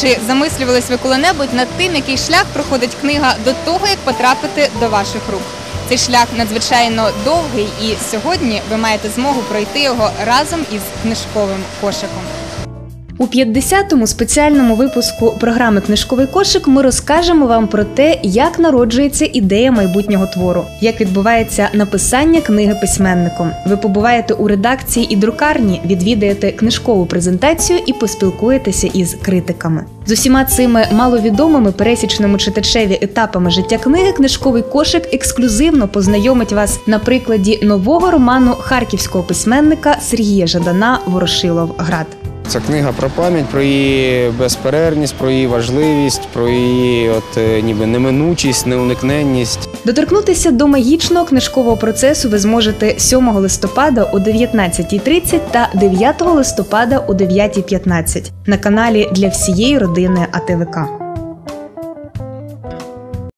Чи замислювались ви коли-небудь над тим, який шлях проходить книга до того, як потрапити до ваших рук? Цей шлях надзвичайно довгий, і сьогодні ви маєте змогу пройти його разом із книжковим кошиком. У 50-му спеціальному випуску програми Книжковий кошик ми розкажемо вам про те, як народжується ідея майбутнього твору, як відбувається написання книги письменником. Ви побуваєте у редакції і друкарні, відвідаєте книжкову презентацію і поспілкуєтеся із критиками. З усіма цими маловідомими пересічному читачеві етапами життя книги книжковий кошик ексклюзивно познайомить вас на прикладі нового роману харківського письменника Сергія Жадана Ворошилов Град. Ця книга про пам'ять, про її безперервність, про її важливість, про її от е, ніби неминучість, неуникненність. Доторкнутися до магічного книжкового процесу ви зможете 7 листопада о 19.30 та 9 листопада о 9.15 на каналі для всієї родини АТВК.